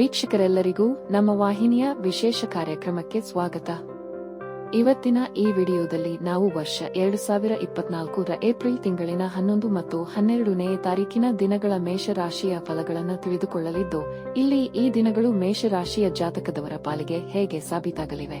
ವೀಕ್ಷಕರೆಲ್ಲರಿಗೂ ನಮ್ಮ ವಾಹಿನಿಯ ವಿಶೇಷ ಕಾರ್ಯಕ್ರಮಕ್ಕೆ ಸ್ವಾಗತ. ಇವತ್ತಿನ ಈ ವಿಡಿಯೋದಲ್ಲಿ ನಾವು ವರ್ಷ ಎರಡು ಸಾವಿರ ಇಪ್ಪತ್ನಾಲ್ಕರ ಏಪ್ರಿಲ್ ತಿಂಗಳಿನ ಹನ್ನೊಂದು ಮತ್ತು ಹನ್ನೆರಡನೇ ತಾರೀಕಿನ ದಿನಗಳ ಮೇಷರಾಶಿಯ ಫಲಗಳನ್ನು ತಿಳಿದುಕೊಳ್ಳಲಿದ್ದು, ಇಲ್ಲಿ ಈ ದಿನಗಳು ಮೇಷರಾಶಿಯ ಜಾತಕದವರ ಪಾಲಿಗೆ ಹೇಗೆ ಸಾಬೀತಾಗಲಿವೆ?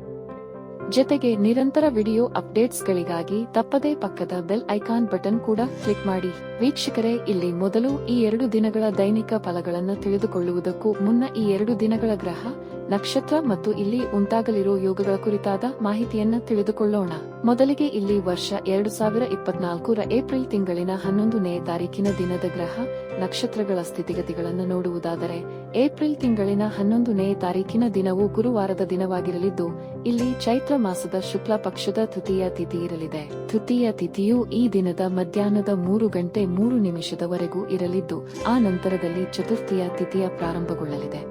ಜೊತೆಗೆ ನಿರಂತರ ವಿಡಿಯೋ ಅಪ್ಡೇಟ್ಸ್ಗಳಿಗಾಗಿ ತಪ್ಪದೇ ಪಕ್ಕದ ಬೆಲ್ ಐಕಾನ್ ಬಟನ್ ಕೂಡ ಕ್ಲಿಕ್ ಮಾಡಿ. ವೀಕ್ಷಕರೇ, ಇಲ್ಲಿ ಮೊದಲು ಈ ಎರಡು ದಿನಗಳ ದೈನಿಕ ಫಲಗಳನ್ನು ತಿಳಿದುಕೊಳ್ಳುವುದಕ್ಕೂ ಮುನ್ನ ಈ ಎರಡು ದಿನಗಳ ಗ್ರಹ, ನಕ್ಷತ್ರ ಮತ್ತು ಇಲ್ಲಿ ಉಂಟಾಗಲಿರೋ ಯೋಗಗಳ ಕುರಿತಾದ ಮಾಹಿತಿಯನ್ನು ತಿಳಿದುಕೊಳ್ಳೋಣ. ಮೊದಲಿಗೆ ಇಲ್ಲಿ ವರ್ಷ ಎರಡು ಸಾವಿರ ಇಪ್ಪತ್ನಾಲ್ಕರ ಏಪ್ರಿಲ್ ತಿಂಗಳಿನ ಹನ್ನೊಂದನೇ ತಾರೀಕಿನ ದಿನದ ಗ್ರಹ ನಕ್ಷತ್ರಗಳ ಸ್ಥಿತಿಗತಿಗಳನ್ನು ನೋಡುವುದಾದರೆ, ಏಪ್ರಿಲ್ ತಿಂಗಳಿನ ಹನ್ನೊಂದನೇ ತಾರೀಕಿನ ದಿನವು ಗುರುವಾರದ ದಿನವಾಗಿರಲಿದ್ದು, ಇಲ್ಲಿ ಚೈತ್ರ ಮಾಸದ ಶುಕ್ಲ ಪಕ್ಷದ ತೃತೀಯ ತಿಥಿ ಇರಲಿದೆ. ತೃತೀಯ ತಿಥಿಯು ಈ ದಿನದ ಮಧ್ಯಾಹ್ನದ ಮೂರು ಗಂಟೆ ಮೂರು ನಿಮಿಷದವರೆಗೂ ಇರಲಿದ್ದು, ಆ ನಂತರದಲ್ಲಿ ಚತುರ್ಥಿಯ ತಿಥಿಯ ಪ್ರಾರಂಭಗೊಳ್ಳಲಿದೆ.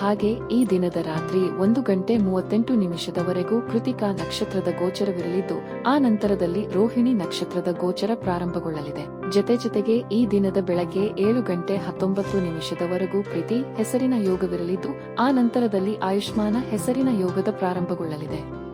ಹಾಗೆ ಈ ದಿನದ ರಾತ್ರಿ ಒಂದು ಗಂಟೆ ಮೂವತ್ತೆಂಟು ನಿಮಿಷದವರೆಗೂ ಕೃತಿಕಾ ನಕ್ಷತ್ರದ ಗೋಚರವಿರಲಿದ್ದು, ಆ ನಂತರದಲ್ಲಿ ರೋಹಿಣಿ ನಕ್ಷತ್ರದ ಗೋಚರ ಪ್ರಾರಂಭಗೊಳ್ಳಲಿದೆ. ಜತೆ ಜತೆಗೆ ಈ ದಿನದ ಬೆಳಗ್ಗೆ ಏಳು ಗಂಟೆ ಹತ್ತೊಂಬತ್ತು ನಿಮಿಷದವರೆಗೂ ಪ್ರೀತಿ ಹೆಸರಿನ ಯೋಗವಿರಲಿದ್ದು, ಆ ನಂತರದಲ್ಲಿ ಆಯುಷ್ಮಾನ ಹೆಸರಿನ ಯೋಗದ ಪ್ರಾರಂಭಗೊಳ್ಳಲಿದೆ.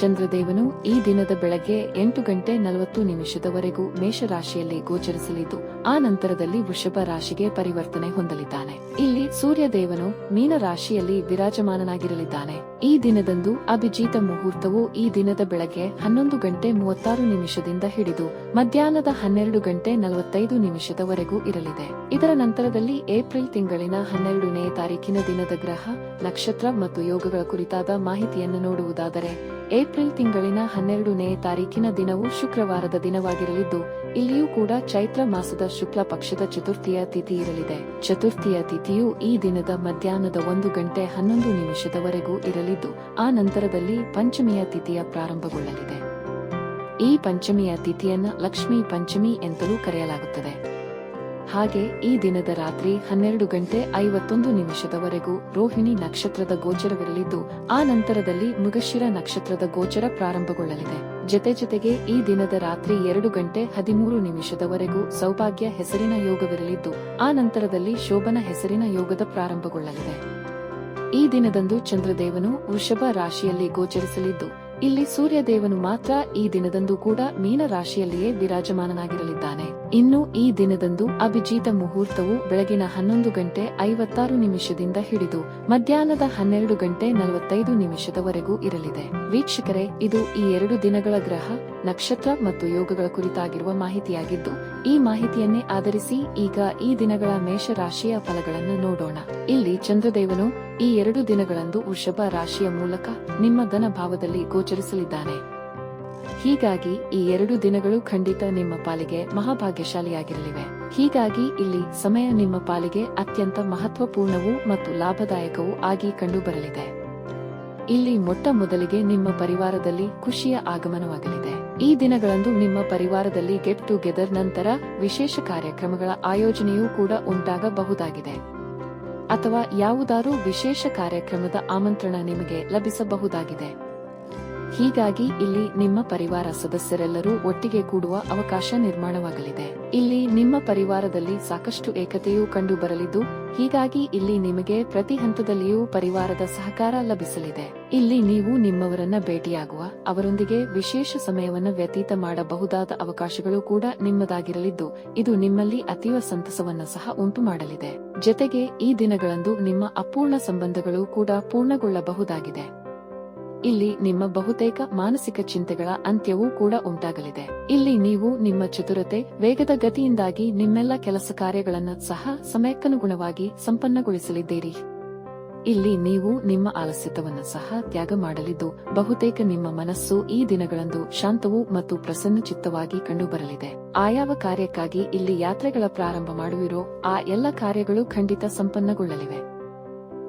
ಚಂದ್ರದೇವನು ಈ ದಿನದ ಬೆಳಗ್ಗೆ ಎಂಟು ಗಂಟೆ ನಲವತ್ತು ನಿಮಿಷದವರೆಗೂ ಮೇಷರಾಶಿಯಲ್ಲಿ ಗೋಚರಿಸಲಿದ್ದು, ಆ ನಂತರದಲ್ಲಿ ವೃಷಭ ರಾಶಿಗೆ ಪರಿವರ್ತನೆ ಹೊಂದಲಿದ್ದಾನೆ. ಇಲ್ಲಿ ಸೂರ್ಯದೇವನು ಮೀನ ರಾಶಿಯಲ್ಲಿ ವಿರಾಜಮಾನನಾಗಿರಲಿದ್ದಾನೆ. ಈ ದಿನದಂದು ಅಭಿಜಿತ ಮುಹೂರ್ತವು ಈ ದಿನದ ಬೆಳಗ್ಗೆ ಹನ್ನೊಂದು ಗಂಟೆ ಮೂವತ್ತಾರು ನಿಮಿಷದಿಂದ ಹಿಡಿದು, ಮಧ್ಯಾಹ್ನದ ಹನ್ನೆರಡು ಗಂಟೆ ನಲವತ್ತೈದು ನಿಮಿಷದವರೆಗೂ ಇರಲಿದೆ. ಇದರ ನಂತರದಲ್ಲಿ ಏಪ್ರಿಲ್ ತಿಂಗಳಿನ ಹನ್ನೆರಡನೇ ತಾರೀಕಿನ ದಿನದ ಗ್ರಹ, ನಕ್ಷತ್ರ ಮತ್ತು ಯೋಗಗಳ ಕುರಿತಾದ ಮಾಹಿತಿಯನ್ನು ನೋಡುವುದಾದರೆ ಏಪ್ರಿಲ್ ತಿಂಗಳಿನ ಹನ್ನೆರಡನೇ ತಾರೀಕಿನ ದಿನವು ಶುಕ್ರವಾರದ ದಿನವಾಗಿರಲಿದ್ದು, ಇಲ್ಲಿಯೂ ಕೂಡ ಚೈತ್ರ ಮಾಸದ ಶುಕ್ಲ ಪಕ್ಷದ ಚತುರ್ಥಿಯ ತಿಥಿ ಇರಲಿದೆ. ಚತುರ್ಥಿಯ ತಿಥಿಯು ಈ ದಿನದ ಮಧ್ಯಾಹ್ನದ ಒಂದು ಗಂಟೆ ಹನ್ನೊಂದು ನಿಮಿಷದವರೆಗೂ ಇರಲಿದ್ದು, ಆ ನಂತರದಲ್ಲಿ ಪಂಚಮಿಯ ತಿಥಿಯ ಪ್ರಾರಂಭಗೊಳ್ಳಲಿದೆ. ಈ ಪಂಚಮಿಯ ತಿಥಿಯನ್ನು ಲಕ್ಷ್ಮೀ ಪಂಚಮಿ ಎಂತಲೂ ಕರೆಯಲಾಗುತ್ತದೆ. ಹಾಗೆ ಈ ದಿನದ ರಾತ್ರಿ ಹನ್ನೆರಡು ಗಂಟೆ ಐವತ್ತೊಂದು ನಿಮಿಷದವರೆಗೂ ರೋಹಿಣಿ ನಕ್ಷತ್ರದ ಗೋಚರವಿರಲಿದ್ದು, ಆ ನಂತರದಲ್ಲಿ ಮೃಗಶಿರ ನಕ್ಷತ್ರದ ಗೋಚರ ಪ್ರಾರಂಭಗೊಳ್ಳಲಿದೆ. ಜೊತೆ ಜೊತೆಗೆ ಈ ದಿನದ ರಾತ್ರಿ ಎರಡು ಗಂಟೆ ಹದಿಮೂರು ನಿಮಿಷದವರೆಗೂ ಸೌಭಾಗ್ಯ ಹೆಸರಿನ ಯೋಗವಿರಲಿದ್ದು, ಆ ನಂತರದಲ್ಲಿ ಶೋಭನ ಹೆಸರಿನ ಯೋಗದ ಪ್ರಾರಂಭಗೊಳ್ಳಲಿದೆ. ಈ ದಿನದಂದು ಚಂದ್ರದೇವನು ವೃಷಭ ರಾಶಿಯಲ್ಲಿ ಗೋಚರಿಸಲಿದ್ದು, ಇಲ್ಲಿ ಸೂರ್ಯದೇವನು ಮಾತ್ರ ಈ ದಿನದಂದು ಕೂಡ ಮೀನ ರಾಶಿಯಲ್ಲಿಯೇ ವಿರಾಜಮಾನನಾಗಿರಲಿದ್ದಾನೆ. ಇನ್ನು ಈ ದಿನದಂದು ಅಭಿಜಿತ ಮುಹೂರ್ತವು ಬೆಳಗಿನ ಹನ್ನೊಂದು ಗಂಟೆ ಐವತ್ತಾರು ನಿಮಿಷದಿಂದ ಹಿಡಿದು ಮಧ್ಯಾಹ್ನದ ಹನ್ನೆರಡು ಗಂಟೆ ನಲವತ್ತೈದು ನಿಮಿಷದವರೆಗೂ ಇರಲಿದೆ. ವೀಕ್ಷಕರೇ, ಇದು ಈ ಎರಡು ದಿನಗಳ ಗ್ರಹ, ನಕ್ಷತ್ರ ಮತ್ತು ಯೋಗಗಳ ಕುರಿತಾಗಿರುವ ಮಾಹಿತಿಯಾಗಿದ್ದು, ಈ ಮಾಹಿತಿಯನ್ನೇ ಆಧರಿಸಿ ಈಗ ಈ ದಿನಗಳ ಮೇಷರಾಶಿಯ ಫಲಗಳನ್ನು ನೋಡೋಣ. ಇಲ್ಲಿ ಚಂದ್ರದೇವನು ಈ ಎರಡು ದಿನಗಳಂದು ವೃಷಭ ರಾಶಿಯ ಮೂಲಕ ನಿಮ್ಮ ಧನ ಭಾವದಲ್ಲಿ ಗೋಚರಿಸಲಿದ್ದಾನೆ. ಹೀಗಾಗಿ ಈ ಎರಡು ದಿನಗಳು ಖಂಡಿತ ನಿಮ್ಮ ಪಾಲಿಗೆ ಮಹಾಭಾಗ್ಯಶಾಲಿಯಾಗಿರಲಿವೆ. ಹೀಗಾಗಿ ಇಲ್ಲಿ ಸಮಯ ನಿಮ್ಮ ಪಾಲಿಗೆ ಅತ್ಯಂತ ಮಹತ್ವಪೂರ್ಣವೂ ಮತ್ತು ಲಾಭದಾಯಕವೂ ಆಗಿ ಕಂಡುಬರಲಿದೆ. ಇಲ್ಲಿ ಮೊಟ್ಟ ಮೊದಲಿಗೆ ನಿಮ್ಮ ಪರಿವಾರದಲ್ಲಿ ಖುಷಿಯ ಆಗಮನವಾಗಲಿದೆ. ಈ ದಿನಗಳಂದು ನಿಮ್ಮ ಪರಿವಾರದಲ್ಲಿ ಗೆಟ್ ಟುಗೆದರ್ ನಂತರ ವಿಶೇಷ ಕಾರ್ಯಕ್ರಮಗಳ ಆಯೋಜನೆಯೂ ಕೂಡ ಉಂಟಾಗಬಹುದಾಗಿದೆ. ಅಥವಾ ಯಾವುದಾರೂ ವಿಶೇಷ ಕಾರ್ಯಕ್ರಮದ ಆಮಂತ್ರಣ ನಿಮಗೆ ಲಭಿಸಬಹುದಾಗಿದೆ. ಹೀಗಾಗಿ ಇಲ್ಲಿ ನಿಮ್ಮ ಪರಿವಾರ ಸದಸ್ಯರೆಲ್ಲರೂ ಒಟ್ಟಿಗೆ ಕೂಡುವ ಅವಕಾಶ ನಿರ್ಮಾಣವಾಗಲಿದೆ. ಇಲ್ಲಿ ನಿಮ್ಮ ಪರಿವಾರದಲ್ಲಿ ಸಾಕಷ್ಟು ಏಕತೆಯೂ ಕಂಡು ಬರಲಿದ್ದು ಹೀಗಾಗಿ ಇಲ್ಲಿ ನಿಮಗೆ ಪ್ರತಿ ಹಂತದಲ್ಲಿಯೂ ಪರಿವಾರದ ಸಹಕಾರ ಲಭಿಸಲಿದೆ. ಇಲ್ಲಿ ನೀವು ನಿಮ್ಮವರನ್ನ ಭೇಟಿಯಾಗುವ, ಅವರೊಂದಿಗೆ ವಿಶೇಷ ಸಮಯವನ್ನು ವ್ಯತೀತ ಮಾಡಬಹುದಾದ ಅವಕಾಶಗಳು ಕೂಡ ನಿಮ್ಮದಾಗಿರಲಿದ್ದು, ಇದು ನಿಮ್ಮಲ್ಲಿ ಅತೀವ ಸಂತಸವನ್ನು ಸಹ ಉಂಟು ಮಾಡಲಿದೆ ಜೊತೆಗೆ ಈ ದಿನಗಳಂದು ನಿಮ್ಮ ಅಪೂರ್ಣ ಸಂಬಂಧಗಳು ಕೂಡ ಪೂರ್ಣಗೊಳ್ಳಬಹುದಾಗಿದೆ. ಇಲ್ಲಿ ನಿಮ್ಮ ಬಹುತೇಕ ಮಾನಸಿಕ ಚಿಂತೆಗಳ ಅಂತ್ಯವೂ ಕೂಡ ಉಂಟಾಗಲಿದೆ. ಇಲ್ಲಿ ನೀವು ನಿಮ್ಮ ಚತುರತೆ, ವೇಗದ ಗತಿಯಿಂದಾಗಿ ನಿಮ್ಮೆಲ್ಲ ಕೆಲಸ ಕಾರ್ಯಗಳನ್ನು ಸಹ ಸಮಯಕ್ಕನುಗುಣವಾಗಿ ಸಂಪನ್ನಗೊಳಿಸಲಿದ್ದೀರಿ. ಇಲ್ಲಿ ನೀವು ನಿಮ್ಮ ಆಲಸ್ಯತವನ್ನು ಸಹ ತ್ಯಾಗ ಮಾಡಲಿದ್ದು, ಬಹುತೇಕ ನಿಮ್ಮ ಮನಸ್ಸು ಈ ದಿನಗಳಂದು ಶಾಂತವೂ ಮತ್ತು ಪ್ರಸನ್ನ ಚಿತ್ತವಾಗಿ ಕಂಡುಬರಲಿದೆ. ಆಯಾವ ಕಾರ್ಯಕ್ಕಾಗಿ ಇಲ್ಲಿ ಯಾತ್ರೆಗಳ ಪ್ರಾರಂಭ ಮಾಡುವಿರೋ, ಆ ಎಲ್ಲ ಕಾರ್ಯಗಳು ಖಂಡಿತ ಸಂಪನ್ನಗೊಳ್ಳಲಿವೆ.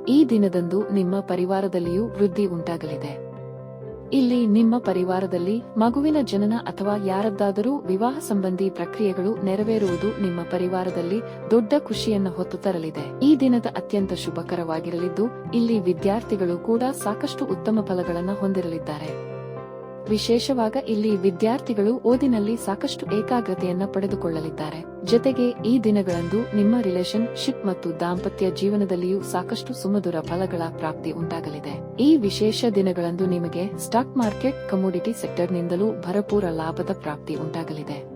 ಈ ದಿನದಂದು ನಿಮ್ಮ ಪರಿವಾರದಲ್ಲಿಯೂ ವೃದ್ಧಿ ಉಂಟಾಗಲಿದೆ. ಇಲ್ಲಿ ನಿಮ್ಮ ಪರಿವಾರದಲ್ಲಿ ಮಗುವಿನ ಜನನ ಅಥವಾ ಯಾರದ್ದಾದರೂ ವಿವಾಹ ಸಂಬಂಧಿ ಪ್ರಕ್ರಿಯೆಗಳು ನೆರವೇರುವುದು ನಿಮ್ಮ ಪರಿವಾರದಲ್ಲಿ ದೊಡ್ಡ ಖುಷಿಯನ್ನು ಹೊತ್ತು ತರಲಿದೆ. ಈ ದಿನದ ಅತ್ಯಂತ ಶುಭಕರವಾಗಿರಲಿದ್ದು, ಇಲ್ಲಿ ವಿದ್ಯಾರ್ಥಿಗಳು ಕೂಡ ಸಾಕಷ್ಟು ಉತ್ತಮ ಫಲಗಳನ್ನು ಹೊಂದಿರಲಿದ್ದಾರೆ. ವಿಶೇಷವಾಗ ಇಲ್ಲಿ ವಿದ್ಯಾರ್ಥಿಗಳು ಓದಿನಲ್ಲಿ ಸಾಕಷ್ಟು ಏಕಾಗ್ರತೆಯನ್ನು ಪಡೆದುಕೊಳ್ಳಲಿದ್ದಾರೆ. ಜೊತೆಗೆ ಈ ದಿನಗಳಂದು ನಿಮ್ಮ ರಿಲೇಶನ್ ಶಿಪ್ ಮತ್ತು ದಾಂಪತ್ಯ ಜೀವನದಲ್ಲಿಯೂ ಸಾಕಷ್ಟು ಸುಮಧುರ ಫಲಗಳ ಪ್ರಾಪ್ತಿ ಉಂಟಾಗಲಿದೆ. ಈ ವಿಶೇಷ ದಿನಗಳಂದು ನಿಮಗೆ ಸ್ಟಾಕ್ ಮಾರ್ಕೆಟ್ ಕಮೋಡಿಟಿ ಸೆಕ್ಟರ್ನಿಂದಲೂ ಭರಪೂರ ಲಾಭದ ಪ್ರಾಪ್ತಿ ಉಂಟಾಗಲಿದೆ.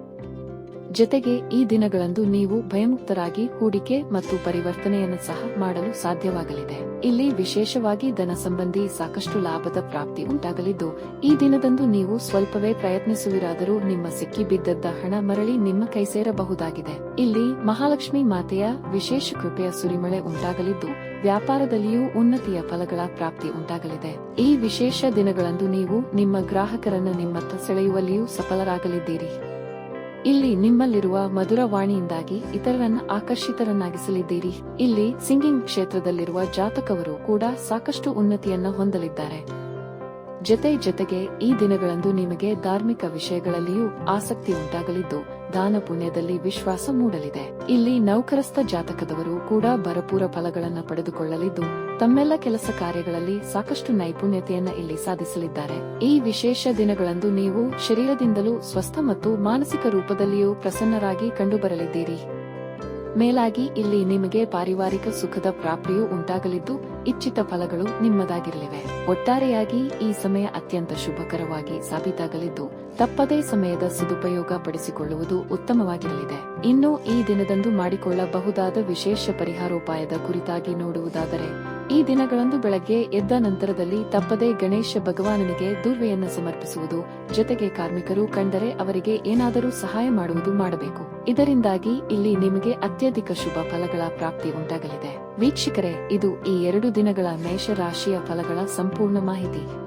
ಜೊತೆಗೆ ಈ ದಿನಗಳಂದು ನೀವು ಭಯಮುಕ್ತರಾಗಿ ಹೂಡಿಕೆ ಮತ್ತು ಪರಿವರ್ತನೆಯನ್ನು ಸಹ ಮಾಡಲು ಸಾಧ್ಯವಾಗಲಿದೆ. ಇಲ್ಲಿ ವಿಶೇಷವಾಗಿ ಧನ ಸಂಬಂಧಿ ಸಾಕಷ್ಟು ಲಾಭದ ಪ್ರಾಪ್ತಿ ಉಂಟಾಗಲಿದ್ದು, ಈ ದಿನದಂದು ನೀವು ಸ್ವಲ್ಪವೇ ಪ್ರಯತ್ನಿಸುವಿರಾದರೂ ನಿಮ್ಮ ಸಿಕ್ಕಿ ಬಿದ್ದದ್ದ ಹಣ ಮರಳಿ ನಿಮ್ಮ ಕೈ ಸೇರಬಹುದಾಗಿದೆ. ಇಲ್ಲಿ ಮಹಾಲಕ್ಷ್ಮಿ ಮಾತೆಯ ವಿಶೇಷ ಕೃಪೆಯ ಸುರಿಮಳೆ ಉಂಟಾಗಲಿದ್ದು, ವ್ಯಾಪಾರದಲ್ಲಿಯೂ ಉನ್ನತಿಯ ಫಲಗಳ ಪ್ರಾಪ್ತಿ ಉಂಟಾಗಲಿದೆ. ಈ ವಿಶೇಷ ದಿನಗಳಂದು ನೀವು ನಿಮ್ಮ ಗ್ರಾಹಕರನ್ನು ನಿಮ್ಮತ್ತ ಸೆಳೆಯುವಲ್ಲಿಯೂ ಸಫಲರಾಗಲಿದ್ದೀರಿ. ಇಲ್ಲಿ ನಿಮ್ಮಲ್ಲಿರುವ ಮಧುರ ವಾಣಿಯಿಂದಾಗಿ ಇತರರನ್ನ ಆಕರ್ಷಿತರನ್ನಾಗಿಸಲಿದ್ದೀರಿ. ಇಲ್ಲಿ ಸಿಂಗಿಂಗ್ ಕ್ಷೇತ್ರದಲ್ಲಿರುವ ಜಾತಕವರು ಕೂಡ ಸಾಕಷ್ಟು ಉನ್ನತಿಯನ್ನ ಹೊಂದಲಿದ್ದಾರೆ. ಜೊತೆ ಜೊತೆಗೆ ಈ ದಿನಗಳಂದು ನಿಮಗೆ ಧಾರ್ಮಿಕ ವಿಷಯಗಳಲ್ಲಿಯೂ ಆಸಕ್ತಿ ಉಂಟಾಗಲಿದ್ದು ದಾನ ಪುಣ್ಯದಲ್ಲಿ ವಿಶ್ವಾಸ ಮೂಡಲಿದೆ. ಇಲ್ಲಿ ನೌಕರಸ್ಥ ಜಾತಕದವರು ಕೂಡ ಭರಪೂರ ಫಲಗಳನ್ನು ಪಡೆದುಕೊಳ್ಳಲಿದ್ದು, ತಮ್ಮೆಲ್ಲ ಕೆಲಸ ಕಾರ್ಯಗಳಲ್ಲಿ ಸಾಕಷ್ಟು ನೈಪುಣ್ಯತೆಯನ್ನು ಇಲ್ಲಿ ಸಾಧಿಸಲಿದ್ದಾರೆ. ಈ ವಿಶೇಷ ದಿನಗಳಂದು ನೀವು ಶರೀರದಿಂದಲೂ ಸ್ವಸ್ಥ ಮತ್ತು ಮಾನಸಿಕ ರೂಪದಲ್ಲಿಯೂ ಪ್ರಸನ್ನರಾಗಿ ಕಂಡುಬರಲಿದ್ದೀರಿ. ಮೇಲಾಗಿ ಇಲ್ಲಿ ನಿಮಗೆ ಪಾರಿವಾರಿಕ ಸುಖದ ಪ್ರಾಪ್ತಿಯೂ ಉಂಟಾಗಲಿದ್ದು, ಇಚ್ಛಿತ ಫಲಗಳು ನಿಮ್ಮದಾಗಿರಲಿವೆ. ಒಟ್ಟಾರೆಯಾಗಿ ಈ ಸಮಯ ಅತ್ಯಂತ ಶುಭಕರವಾಗಿ ಸಾಬೀತಾಗಲಿದ್ದು ತಪ್ಪದೇ ಸಮಯದ ಸದುಪಯೋಗ ಪಡಿಸಿಕೊಳ್ಳುವುದು ಉತ್ತಮವಾಗಿರಲಿದೆ. ಇನ್ನು ಈ ದಿನದಂದು ಮಾಡಿಕೊಳ್ಳಬಹುದಾದ ವಿಶೇಷ ಪರಿಹಾರೋಪಾಯದ ಕುರಿತಾಗಿ ನೋಡುವುದಾದರೆ, ಈ ದಿನಗಳಂದು ಬೆಳಗ್ಗೆ ಎದ್ದ ನಂತರದಲ್ಲಿ ತಪ್ಪದೇ ಗಣೇಶ ಭಗವಾನನಿಗೆ ದುರ್ವೆಯನ್ನು ಸಮರ್ಪಿಸುವುದು, ಜೊತೆಗೆ ಕಾರ್ಮಿಕರು ಕಂಡರೆ ಅವರಿಗೆ ಏನಾದರೂ ಸಹಾಯ ಮಾಡುವುದು ಮಾಡಬೇಕು. ಇದರಿಂದಾಗಿ ಇಲ್ಲಿ ನಿಮಗೆ ಅತ್ಯಧಿಕ ಶುಭ ಫಲಗಳ ಪ್ರಾಪ್ತಿ ಉಂಟಾಗಲಿದೆ. ವೀಕ್ಷಕರೇ, ಇದು ಈ ಎರಡು ದಿನಗಳ ಮೇಷರಾಶಿಯ ಫಲಗಳ ಸಂಪೂರ್ಣ ಮಾಹಿತಿ.